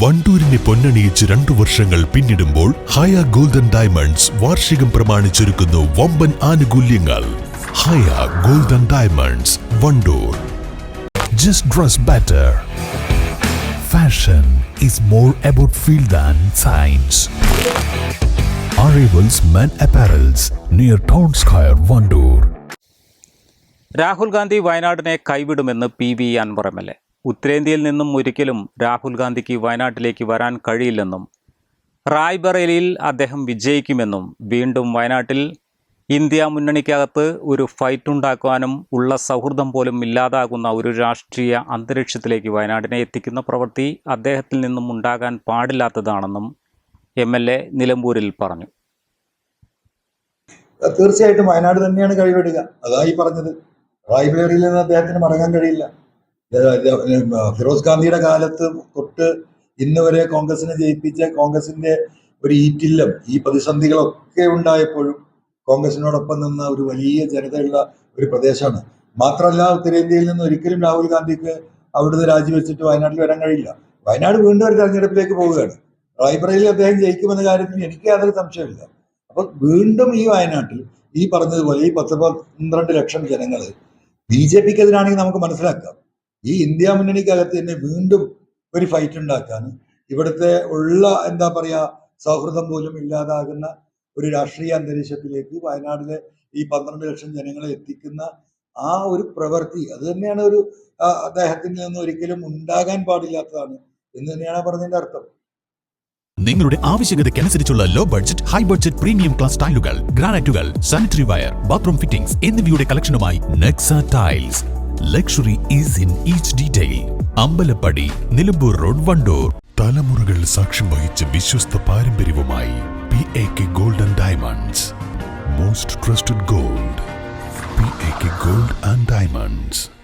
വണ്ടൂരിനെ പൊന്നണിയിച്ച് രണ്ടു വർഷങ്ങൾ പിന്നിടുമ്പോൾ ഹയ ഗോൾഡൻ ഡയമണ്ട്സ് വാർഷികം പ്രമാണിച്ചൊരുക്കുന്നു വമ്പൻ ആനുകൂല്യങ്ങൾ. Haya golden diamonds Wandoor. Just dress better fashion is more about feel than science arrivals men apparels near town square Wandoor Rahul Gandhi വയനാടിനെ കൈവിടുമെന്ന് P V Anvar M L A. ഉത്തരേന്ത്യയിൽ നിന്നും ഒരിക്കലും രാഹുൽ ഗാന്ധിക്ക് വയനാട്ടിലേക്ക് വരാൻ കഴിയില്ലെന്നും റായ്ബറേലിയിൽ അദ്ദേഹം വിജയിക്കുമെന്നും വീണ്ടും വയനാട്ടിൽ ഇന്ത്യ മുന്നണിക്കകത്ത് ഒരു ഫൈറ്റ് ഉണ്ടാക്കുവാനും ഉള്ള സൗഹൃദം പോലും ഇല്ലാതാകുന്ന ഒരു രാഷ്ട്രീയ അന്തരീക്ഷത്തിലേക്ക് വയനാടിനെ എത്തിക്കുന്ന പ്രവൃത്തി അദ്ദേഹത്തിൽ നിന്നും ഉണ്ടാകാൻ പാടില്ലാത്തതാണെന്നും എം എൽ എ നിലമ്പൂരിൽ പറഞ്ഞു. തീർച്ചയായിട്ടും വയനാട് തന്നെയാണ് കഴിവെടുക്കുക. അതായി പറഞ്ഞത്. റായ്ബേറിയിൽ നിന്ന് അദ്ദേഹത്തിന് മടങ്ങാൻ കഴിയില്ല. ഫിറോസ് ഗാന്ധിയുടെ കാലത്ത് തൊട്ട് ഇന്ന് വരെ കോൺഗ്രസിനെ ജയിപ്പിച്ച കോൺഗ്രസിന്റെ ഒരു ഈറ്റില്ലം ഈ പ്രതിസന്ധികളൊക്കെ ഉണ്ടായപ്പോഴും കോൺഗ്രസിനോടൊപ്പം നിന്ന ഒരു വലിയ ജനതയുള്ള ഒരു പ്രദേശമാണ്. മാത്രമല്ല ഉത്തരേന്ത്യയിൽ നിന്ന് ഒരിക്കലും രാഹുൽ ഗാന്ധിക്ക് അവിടുന്ന് രാജിവെച്ചിട്ട് വയനാട്ടിൽ വരാൻ കഴിയില്ല. വയനാട് വീണ്ടും ഒരു തെരഞ്ഞെടുപ്പിലേക്ക് പോവുകയാണ്. റായ്ബ്രയിൽ അദ്ദേഹം ജയിക്കുമെന്ന കാര്യത്തിൽ എനിക്ക് യാതൊരു സംശയമില്ല അപ്പൊ വീണ്ടും ഈ വയനാട്ടിൽ ഈ പറഞ്ഞതുപോലെ ഈ പത്ത് പന്ത്രണ്ട് ലക്ഷം ജനങ്ങൾ ബി ജെ പിക്ക് എതിരാണെങ്കിൽ നമുക്ക് മനസ്സിലാക്കാം. ഈ ഇന്ത്യ മുന്നണിക്കകത്ത് തന്നെ വീണ്ടും ഒരു ഫൈറ്റ് ഉണ്ടാക്കാൻ ഇവിടുത്തെ ഉള്ള എന്താ പറയാ സൗഹൃദം പോലും ഇല്ലാതാകുന്ന ഒരു രാഷ്ട്രീയ അന്തരീക്ഷത്തിലേക്ക് വയനാട്ടിലെ ഈ പന്ത്രണ്ട് ലക്ഷം ജനങ്ങളെ എത്തിക്കുന്ന ആ ഒരു പ്രവൃത്തി അത് തന്നെയാണ് ഒരു അദ്ദേഹത്തിൽ നിന്ന് ഒരിക്കലും ഉണ്ടാകാൻ പാടില്ലാത്തതാണ് എന്ന് തന്നെയാണ് പറഞ്ഞതിന്റെ അർത്ഥം. നിങ്ങളുടെ ആവശ്യകതയ്ക്കനുസരിച്ചുള്ള low budget high budget premium class ടൈലുകൾ ഗ്രാനൈറ്റുകൾ സാനിറ്ററി വയർ ബാത്റൂം ഫിറ്റിംഗ്സ് എന്നിവയുടെ കളക്ഷനുമായി Nexa tiles luxury is in each detail Ambalappadi Nilambur road Wandoor. തലമുറകൾ സാക്ഷ്യം വഹിച്ച വിശ്വസ്ത പാരമ്പര്യവുമായി P A K golden diamonds most trusted gold P A K gold and diamonds